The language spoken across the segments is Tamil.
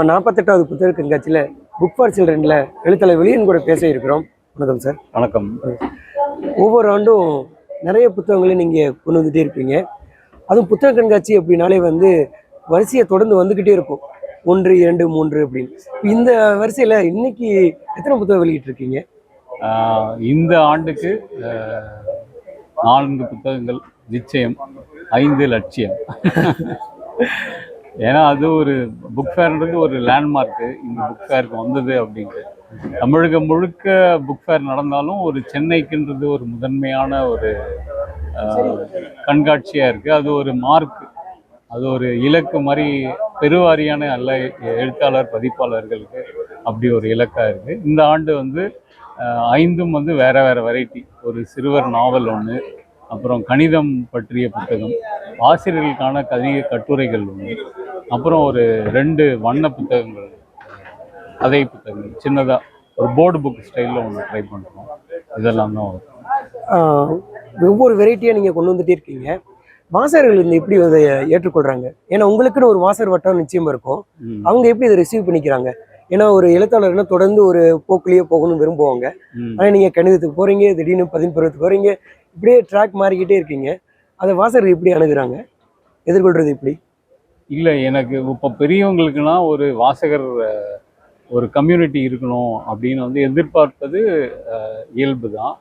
நம்ம நாற்பத்தெட்டாவது புத்தக கண்காட்சியில் புக் ஃபார் சில்ட்ரனில் எழுத்தாளர் வெளியன் கூட பேச இருக்கிறோம். வணக்கம் சார் வணக்கம். ஒவ்வொரு ஆண்டும் நிறைய புத்தகங்களை நீங்கள் கொண்டு வந்துட்டே இருப்பீங்க. அதுவும் புத்தக கண்காட்சி அப்படின்னாலே வந்து வரிசையை தொடர்ந்து வந்துக்கிட்டே இருக்கும். ஒன்று இரண்டு மூன்று அப்படின்னு. இந்த வரிசையில் இன்னைக்கு எத்தனை புத்தகம் வெளியிட்டிருக்கீங்க? இந்த ஆண்டுக்கு நான்கு புத்தகங்கள் நிச்சயம் ஐந்து லட்சியம். ஏன்னா அது ஒரு புக் ஃபேர்ன்றது ஒரு லேண்ட்மார்க்கு இந்த புக் ஃபேருக்கு வந்தது அப்படின்ட்டு. தமிழகம் முழுக்க புக் ஃபேர் நடந்தாலும் ஒரு சென்னைக்குன்றது ஒரு முதன்மையான ஒரு கண்காட்சியாக இருக்குது அது ஒரு மார்க் அது ஒரு இலக்கு மாதிரி பெருவாரியான அல்ல எழுத்தாளர் பதிப்பாளர்களுக்கு அப்படி ஒரு இலக்காக இருக்குது இந்த ஆண்டு வந்து ஐந்தும் வந்து வேறு வேறு வெரைட்டி ஒரு சிறுவர் நாவல் ஒன்று அப்புறம் கணிதம் பற்றிய புத்தகம் ஆசிரியர்களுக்கான கணித கட்டுரைகள் ஒன்று அப்புறம் ஒரு ரெண்டு வண்ண புத்தகங்கள் கதை புத்தகங்கள் சின்னதாக ஒரு போர்டு புக் ஸ்டைலில் ஒன்று ட்ரை பண்ணுறோம் இதெல்லாம் தான் ஒவ்வொரு வெரைட்டியாக நீங்கள் கொண்டு வந்துட்டே இருக்கீங்க. வாசகர்கள் இந்த எப்படி அதை ஏற்றுக்கொள்கிறாங்க ஏன்னா உங்களுக்குன்னு ஒரு வாசகர் வட்டம் நிச்சயமாக இருக்கும். அவங்க எப்படி இதை ரிசீவ் பண்ணிக்கிறாங்க? ஏன்னா ஒரு எழுத்தாளர்னா தொடர்ந்து ஒரு போக்குலயே போகணும்னு விரும்புவாங்க. ஆனால் நீங்கள் கணிதத்துக்கு போகிறீங்க திடீர்னு பதின் பருவத்துக்கு போகிறீங்க இப்படியே ட்ராக் மாறிக்கிட்டே இருக்கீங்க. அதை வாசகர் எப்படி அணுகுறாங்க? எதிர்கொள்றது எப்படி? இல்லை எனக்கு இப்போ பெரியவங்களுக்குனா ஒரு வாசகர் ஒரு கம்யூனிட்டி இருக்கணும் அப்படின்னு வந்து எதிர்பார்ப்பது இயல்பு தான்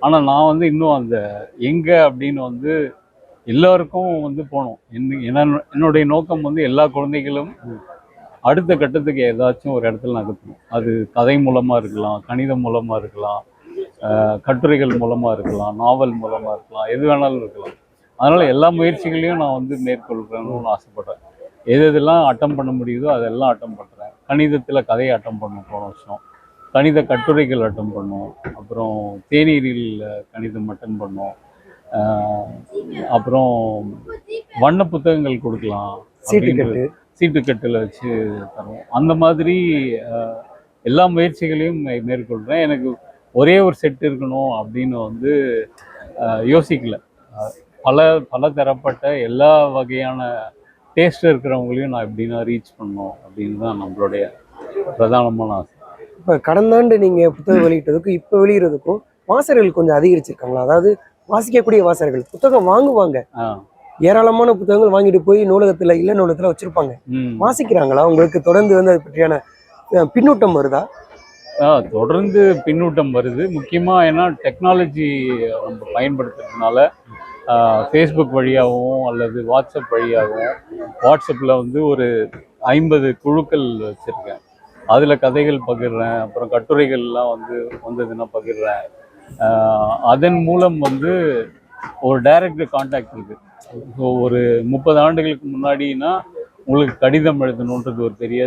ஆனால் நான் வந்து இன்னும் அந்த எங்கே அப்படின்னு வந்து எல்லாருக்கும் வந்து என்ன என்ன- என்னுடைய நோக்கம் வந்து எல்லா குழந்தைகளும் அடுத்த கட்டத்துக்கு ஏதாச்சும் ஒரு இடத்துல நகர்த்தணும். அது கதை மூலமாக இருக்கலாம் கணிதம் மூலமாக இருக்கலாம் கட்டுரைகள் மூலமாக இருக்கலாம் நாவல் மூலமாக இருக்கலாம் எது வேணாலும் இருக்கலாம். அதனால் எல்லா முயற்சிகளையும் நான் வந்து மேற்கொள்கிறேன்னு ஆசைப்பட்றேன். எது எதெல்லாம் அட்டம் பண்ண முடியுதோ அதெல்லாம் அட்டம் பண்ணுறேன் கணிதத்தில் கதையை அட்டம் பண்ணோம் போன வருஷம். கணித கட்டுரைகள் அட்டம் பண்ணோம். அப்புறம் தேநீரில் கணிதம் அட்டன் பண்ணோம். அப்புறம் வண்ண புத்தகங்கள் கொடுக்கலாம். சீட்டு அப்படின்றது- கட்டு. சீட்டுக்கட்டில் வச்சு தருவோம். அந்த மாதிரி எல்லா முயற்சிகளையும் மேற்கொள்கிறேன் எனக்கு ஒரே ஒரு செட் இருக்கணும் அப்படின்னு வந்து யோசிக்கல. பல பல தரப்பட்ட எல்லா வகையான டேஸ்ட் இருக்கிறவங்களையும் நான் எப்படின்னா ரீச் பண்ணணும் அப்படின்னு தான் நம்மளுடைய பிரதானமான ஆசை. இப்போ கடந்த ஆண்டு நீங்கள் புத்தகம் வெளியிட்டதுக்கும் இப்போ வெளியிடுறதுக்கும் வாசகர்கள் கொஞ்சம் அதிகரிச்சிருக்காங்களா? அதாவது வாசிக்கக்கூடிய வாசகர்கள் புத்தகம் வாங்குவாங்க. ஏராளமான புத்தகங்கள் வாங்கிட்டு போய் நூலகத்தில் இல்லை நூலகத்தில் வச்சுருப்பாங்க. வாசிக்கிறாங்களா? உங்களுக்கு தொடர்ந்து வந்து அது பற்றியான பின்னூட்டம் வருதா? தொடர்ந்து பின்னூட்டம் வருது. முக்கியமாக ஏன்னா டெக்னாலஜி நம்ம பயன்படுத்துறதுனால ஃபேஸ்புக் வழியாகவும் அல்லது வாட்ஸ்அப் வழியாகவும் வாட்ஸ்அப்பில் வந்து ஒரு ஐம்பது குழுக்கள் வச்சுருக்கேன். அதில் கதைகள் பகிர்றேன் அப்புறம் கட்டுரைகள்லாம் வந்து வந்ததுன்னா பகிர்றேன். அதன் மூலம் வந்து ஒரு டைரக்ட் காண்டாக்ட் இருக்குது ஸோ ஒரு முப்பது ஆண்டுகளுக்கு முன்னாடினா உங்களுக்கு கடிதம் எழுதணுன்றது ஒரு பெரிய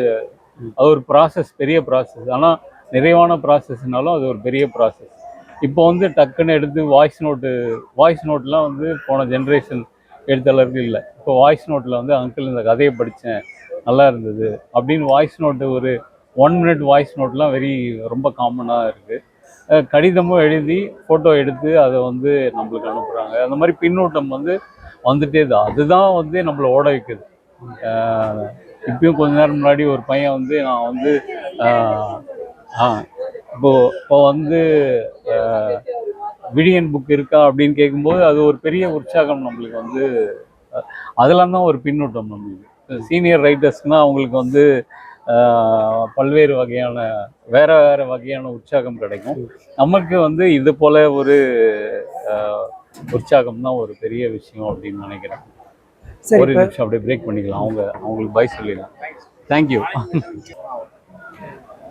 அது ஒரு ப்ராசஸ் பெரிய ப்ராசஸ் ஆனால் நிறைவான ப்ராசஸ்னாலும் அது ஒரு பெரிய ப்ராசஸ் இப்போ வந்து டக்குன்னு எடுத்து வாய்ஸ் நோட்டு வாய்ஸ் நோட்லாம் வந்து போன ஜென்ரேஷன் எழுத்தாளர்கள் இல்லை. இப்போ வாய்ஸ் நோட்டில் வந்து அங்கிள் இந்த கதையை படித்தேன் நல்லா இருந்தது அப்படின்னு வாய்ஸ் நோட்டு ஒரு ஒன் மினிட் வாய்ஸ் நோட்லாம் வெரி ரொம்ப காமனாக இருக்குது கடிதமும் எழுதி ஃபோட்டோ எடுத்து அதை வந்து நம்மளுக்கு அனுப்புகிறாங்க அந்த மாதிரி பின்னூட்டம் வந்து வந்துட்டே தான். அதுதான் வந்து நம்மளை ஓட வைக்குது. இப்பயும் கொஞ்ச நேரம் முன்னாடி ஒரு பையன் வந்து நான் வந்து இப்போது இப்போ இப்போ வந்து விடியன் புக் இருக்கா அப்படின்னு கேட்கும்போது அது ஒரு பெரிய உற்சாகம் நம்மளுக்கு வந்து அதெல்லாம் தான் ஒரு பின்னூட்டம் நம்மளுக்கு. சீனியர் ரைட்டர்ஸ்க்குனா அவங்களுக்கு வந்து பல்வேறு வகையான வேற வேற வகையான உற்சாகம் கிடைக்கும். நமக்கு வந்து இது போல ஒரு உற்சாகம் தான் ஒரு பெரிய விஷயம் அப்படின்னு நினைக்கிறேன். ஒரு நிமிஷம் அப்படியே பிரேக் பண்ணிக்கலாம். அவங்க அவங்களுக்கு பை சொல்லிடலாம். தேங்க்யூ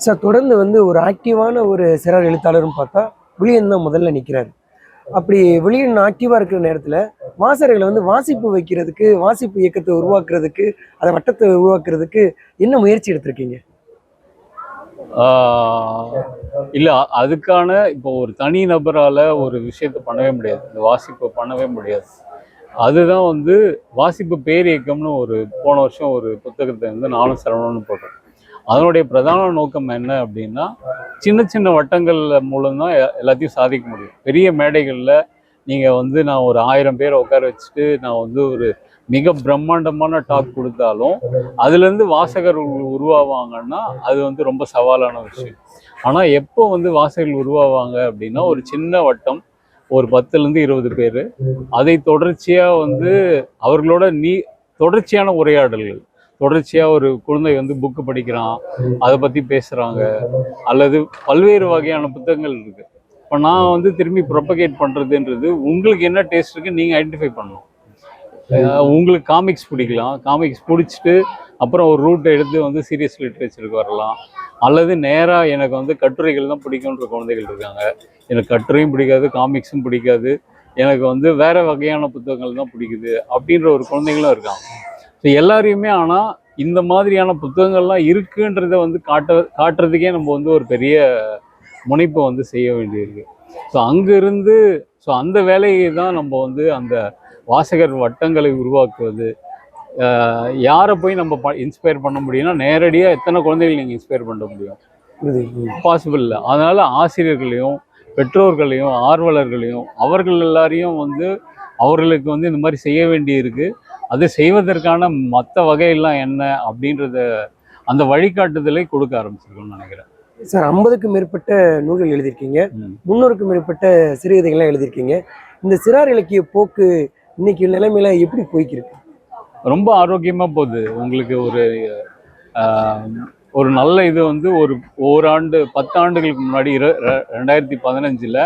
சார் தொடர்ந்து வந்து ஒரு ஆக்டிவான ஒரு சிறார் எழுத்தாளர்னு பார்த்தா விழியன் தான் முதல்ல நிற்கிறாரு அப்படி விழியன் ஆக்டிவாக இருக்கிற நேரத்தில் வாசகர்களை வந்து வாசிப்பு வைக்கிறதுக்கு வாசிப்பு இயக்கத்தை உருவாக்குறதுக்கு அதை வட்டத்தை உருவாக்குறதுக்கு என்ன முயற்சி எடுத்திருக்கீங்க? இல்லை அதுக்கான இப்போ ஒரு தனி நபரால் ஒரு விஷயத்த பண்ணவே முடியாது. இந்த வாசிப்பை பண்ணவே முடியாது. அதுதான் வந்து வாசிப்பு பேரியக்கம்னு ஒரு போன வருஷம் ஒரு புத்தகத்தை வந்து நானும் சரவணன்னு போட்டேன் அதனுடைய பிரதான நோக்கம் என்ன அப்படின்னா சின்ன சின்ன வட்டங்கள் மூலம்தான் எல்லாத்தையும் சாதிக்க முடியும். பெரிய மேடைகளில் நீங்கள் வந்து நான் ஒரு ஆயிரம் பேரை உட்கார வச்சுட்டு நான் வந்து ஒரு மிக பிரம்மாண்டமான டாக் கொடுத்தாலும் அதுலேருந்து வாசகர்கள் உருவாவாங்கன்னா அது வந்து ரொம்ப சவாலான விஷயம். ஆனால் எப்போ வந்து வாசகர்கள் உருவாவாங்க அப்படின்னா ஒரு சின்ன வட்டம் ஒரு பத்துலேருந்து இருபது பேர் அதை தொடர்ச்சியாக வந்து அவர்களோட நீ தொடர்ச்சியான உரையாடல்கள். தொடர்ச்சியாக ஒரு குழந்தை வந்து புக்கு படிக்கிறான். அதை பற்றி பேசுகிறாங்க அல்லது பல்வேறு வகையான புத்தகங்கள் இருக்குது இப்போ நான் வந்து திரும்பி ப்ரொப்பகேட் பண்ணுறதுன்றது உங்களுக்கு என்ன டேஸ்ட் இருக்கு நீங்கள் ஐடென்டிஃபை பண்ணணும். உங்களுக்கு காமிக்ஸ் பிடிக்கலாம். காமிக்ஸ் பிடிச்சிட்டு அப்புறம் ஒரு ரூட் எடுத்து வந்து சீரியஸ் லிட்ரேச்சருக்கு வரலாம். அல்லது நேராக எனக்கு வந்து கட்டுரைகள் தான் பிடிக்குன்ற குழந்தைகள் இருக்காங்க. எனக்கு கட்டுரையும் பிடிக்காது காமிக்ஸும் பிடிக்காது. எனக்கு வந்து வேற வகையான புத்தகங்கள் தான் பிடிக்குது அப்படின்ற ஒரு குழந்தைங்களும் இருக்காங்க. ஸோ எல்லாரையுமே ஆனால் இந்த மாதிரியான புத்தகங்கள்லாம் இருக்குன்றத வந்து காட்ட காட்டுறதுக்கே நம்ம வந்து ஒரு பெரிய முனைப்பை வந்து செய்ய வேண்டியிருக்கு. ஸோ அங்கேருந்து ஸோ அந்த வேலையை தான் நம்ம வந்து அந்த வாசகர் வட்டங்களை உருவாக்குவது. யாரை போய் நம்ம ப இன்ஸ்பயர் பண்ண முடியும்னா நேரடியாக எத்தனை குழந்தைகள் நீங்கள் இன்ஸ்பயர் பண்ண முடியும்? பாசிபிள் இல்லை. அதனால் ஆசிரியர்களையும் பெற்றோர்களையும் ஆர்வலர்களையும் அவர்கள் எல்லாரையும் வந்து அவர்களுக்கு வந்து இந்த மாதிரி செய்ய வேண்டியிருக்கு. அது செய்வதற்கான மற்ற வகையெல்லாம் என்ன அப்படின்றத அந்த வழிகாட்டுதலை கொடுக்க ஆரம்பிச்சிருக்கோம்னு நினைக்கிறேன். சார் ஐம்பதுக்கும் மேற்பட்ட நூல்கள் எழுதியிருக்கீங்க. முன்னூறுக்கும் மேற்பட்ட சிறுகதைகள்லாம் எழுதியிருக்கீங்க. இந்த சிறார் இலக்கிய போக்கு இன்னைக்கு நிலைமையில எப்படி போய்க்கிருக்கு? ரொம்ப ஆரோக்கியமாக போகுது. உங்களுக்கு ஒரு ஒரு நல்ல இது வந்து ஒரு ஓராண்டு பத்து ஆண்டுகளுக்கு முன்னாடி இரு ரெண்டாயிரத்தி பதினஞ்சில்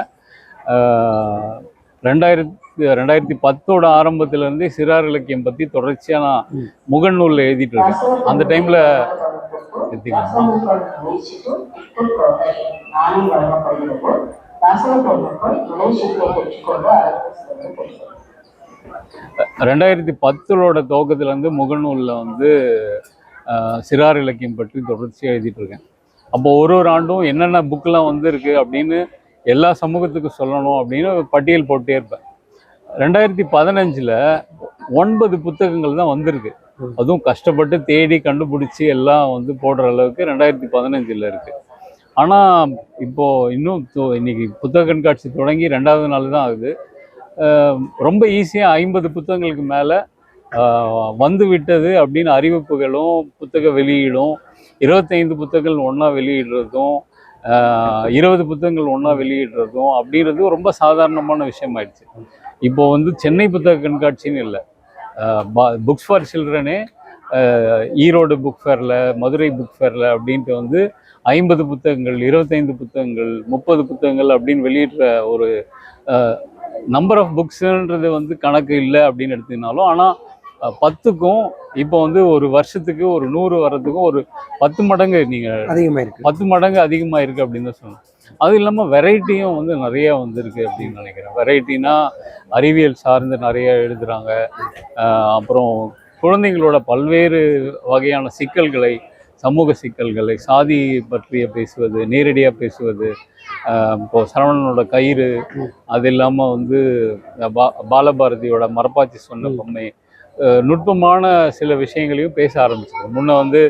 ரெண்டாயிரத்தி ரெண்டாயிரத்தி பத்தோட ஆரம்பத்திலேருந்தே சிறார் இலக்கியம் பற்றி தொடர்ச்சியாக நான். முகநூலில் எழுதிட்டு இருக்கேன். அந்த டைமில் ரெண்டாயிரத்தி பத்தோட துவக்கத்துலேருந்து முகநூலில் வந்து சிறார் இலக்கியம் பற்றி தொடர்ச்சியாக எழுதிட்டு இருக்கேன். அப்போ ஒரு ஒரு ஆண்டும் என்னென்ன புக்கெலாம் வந்திருக்கு அப்படின்னு எல்லா சமூகத்துக்கும் சொல்லணும் அப்படின்னு பட்டியல் போட்டே இருப்பேன். ரெண்டாயிரத்தி பதினஞ்சில் ஒன்பது புத்தகங்கள் தான் வந்திருக்கு. அதுவும் கஷ்டப்பட்டு தேடி கண்டுபிடிச்சி எல்லாம் வந்து போடுற அளவுக்கு ரெண்டாயிரத்தி பதினஞ்சில் இருக்குது ஆனால் இப்போ இன்னும் தொ- இன்னைக்கு புத்தக கண்காட்சி தொடங்கி ரெண்டாவது நாள் தான் ஆகுது. ரொம்ப ஈஸியாக ஐம்பது புத்தகங்களுக்கு மேலே வந்து விட்டது அப்படின்னு அறிவிப்புகளும் புத்தக வெளியீடும் இருபத்தைந்து புத்தகங்கள் ஒன்றா வெளியிடுறதும் இருபது புத்தகங்கள் ஒன்றா வெளியிடுறதும் அப்படின்றது ரொம்ப சாதாரணமான விஷயம் ஆயிடுச்சு இப்போ வந்து சென்னை புத்தக கண்காட்சின்னு இல்லை. புக்ஸ் ஃபார் சில்ட்ரனே ஈரோடு புக் ஃபேரில் மதுரை புக் ஃபேரில் அப்படின்ட்டு வந்து ஐம்பது புத்தகங்கள் இருபத்தைந்து புத்தகங்கள் முப்பது புத்தகங்கள் அப்படின்னு வெளியிடுற ஒரு நம்பர் ஆஃப் புக்ஸுன்றது வந்து கணக்கு இல்லை அப்படின்னு எடுத்தீங்கனாலும் ஆனால் பத்துக்கும் இப்போ வந்து ஒரு வருஷத்துக்கு ஒரு நூறு வர்றதுக்கும் ஒரு பத்து மடங்கு நீங்கள் அதிகமா இருக்கு பத்து மடங்கு அதிகமாக இருக்குது அப்படின்னு தான் சொல்லணும். அது இல்லாமல் வெரைட்டியும் வந்து நிறைய வந்திருக்கு அப்படின்னு நினைக்கிறேன். வெரைட்டினா அறிவியல் சார்ந்து நிறைய எழுதுகிறாங்க அப்புறம் குழந்தைங்களோட பல்வேறு வகையான சிக்கல்களை சமூக சிக்கல்களை சாதி பற்றிய பேசுவது நேரடியாக பேசுவது இப்போ சரவணனோட கயிறு அது இல்லாமல் வந்து பா பாலபாரதியோட மரப்பாச்சி சொன்ன பொம்மை நுட்பமான சில விஷயங்களையும் பேச ஆரம்பிச்சிருக்கு. முன்ன வந்து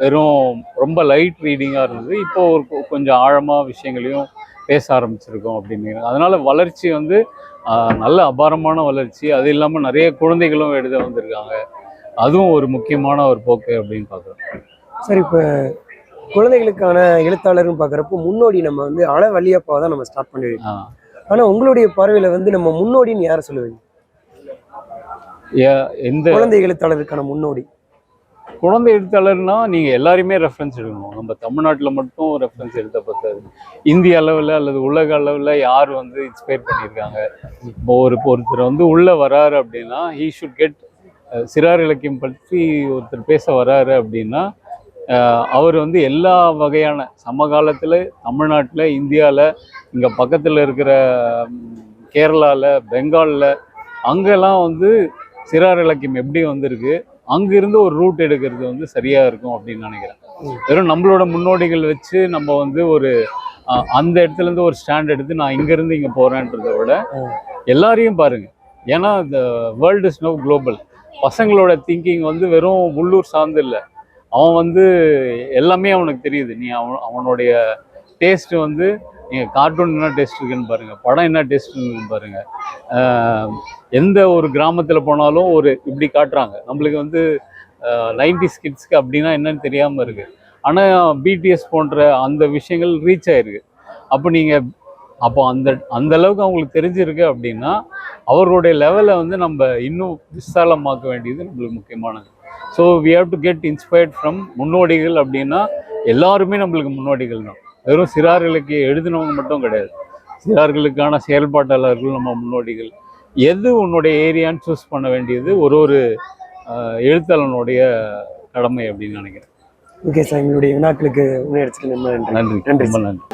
வெறும் ரொம்ப லைட் ரீடிங்காக இருந்தது. இப்போ ஒரு கொஞ்சம் ஆழமாக விஷயங்களையும் பேச ஆரம்பிச்சிருக்கோம் அப்படின்னு அதனால வளர்ச்சி வந்து நல்ல அபாரமான வளர்ச்சி. அது இல்லாமல் நிறைய குழந்தைகளும் எழுத வந்திருக்காங்க. அதுவும் ஒரு முக்கியமான ஒரு போக்கு அப்படின்னு பார்க்குறோம். சார் இப்போ குழந்தைகளுக்கான எழுத்தாளர்னு பார்க்குறப்போ முன்னோடி நம்ம வந்து அள வழியப்பா தான் நம்ம ஸ்டார்ட் ஆஹ் ஆனால் உங்களுடைய பார்வையில வந்து நம்ம முன்னோடின்னு யாரை சொல்லுவீங்க? எந்த குழந்தை எழுத்தாளருக்கான முன்னோடி. குழந்தை எழுத்தாளர்னா நீங்கள் எல்லாருமே ரெஃபரன்ஸ் எடுக்கணும். நம்ம தமிழ்நாட்டில் மட்டும் ரெஃபரன்ஸ் எடுத்த பத்தாது இந்திய அளவில் அல்லது உலக அளவில் யார் வந்து இன்ஸ்பயர் பண்ணியிருக்காங்க? இப்போ ஒரு ஒருத்தர் வந்து உள்ளே வராரு அப்படின்னா ஹீ ஷுட் கெட் சிறார் இலக்கியம் பற்றி ஒருத்தர் பேச வராரு அப்படின்னா அவர் வந்து எல்லா வகையான சமகாலத்தில் தமிழ்நாட்டில் இந்தியாவில் இங்கே பக்கத்தில் இருக்கிற கேரளாவில் பெங்காலில் அங்கெல்லாம் வந்து சிறார் இலக்கியம் எப்படி வந்திருக்கு? அங்கிருந்து ஒரு ரூட் எடுக்கிறது வந்து சரியா இருக்கும் அப்படின்னு நினைக்கிறேன். வெறும் நம்மளோட முன்னோடிகள் வச்சு நம்ம வந்து ஒரு அந்த இடத்துல இருந்து ஒரு ஸ்டாண்ட் எடுத்து நான் இங்கேருந்து இங்கே இங்க விட எல்லாரையும் பாருங்க. ஏன்னா இந்த வேர்ல்டு இஸ் நோ குளோபல் பசங்களோட திங்கிங் வந்து வெறும் உள்ளூர் சார்ந்து இல்லை. அவன் வந்து எல்லாமே அவனுக்கு தெரியுது. நீ அவன் அவனுடைய டேஸ்ட் வந்து நீங்கள் கார்ட்டூன் என்ன டேஸ்ட் இருக்குன்னு பாருங்கள் படம் என்ன டேஸ்ட் இருக்குன்னு பாருங்கள் எந்த ஒரு கிராமத்தில் போனாலும் ஒரு இப்படி காட்டுறாங்க. நம்மளுக்கு வந்து நைன்டி கிட்ஸ்க்கு அப்படின்னா என்னன்னு தெரியாமல் இருக்குது ஆனால் பிடிஎஸ் போன்ற அந்த விஷயங்கள் ரீச் ஆயிருக்கு. அப்போ நீங்கள் அப்போ அந்த அந்த அளவுக்கு அவங்களுக்கு தெரிஞ்சிருக்கு அப்படின்னா அவர்களுடைய லெவலை வந்து நம்ம இன்னும் விசாலமாக்க வேண்டியது நம்மளுக்கு முக்கியமானது. So we have to get inspired from முன்னோடிகள் அப்படின்னா எல்லாருமே நம்மளுக்கு முன்னோடிகள் தான் வெறும் சிறார்களுக்கு எழுதினவங்க மட்டும் கிடையாது. சிறார்களுக்கான செயல்பாட்டாளர்கள் நம்ம முன்னோடிகள். எது உன்னுடைய ஏரியான்னு சூஸ் பண்ண வேண்டியது ஒரு ஒரு எழுத்தாளனுடைய கடமை அப்படின்னு நினைக்கிறேன். ஓகே சார் எங்களுடைய வினாக்களுக்கு நன்றி. நன்றி. நன்றி ரொம்ப நன்றி.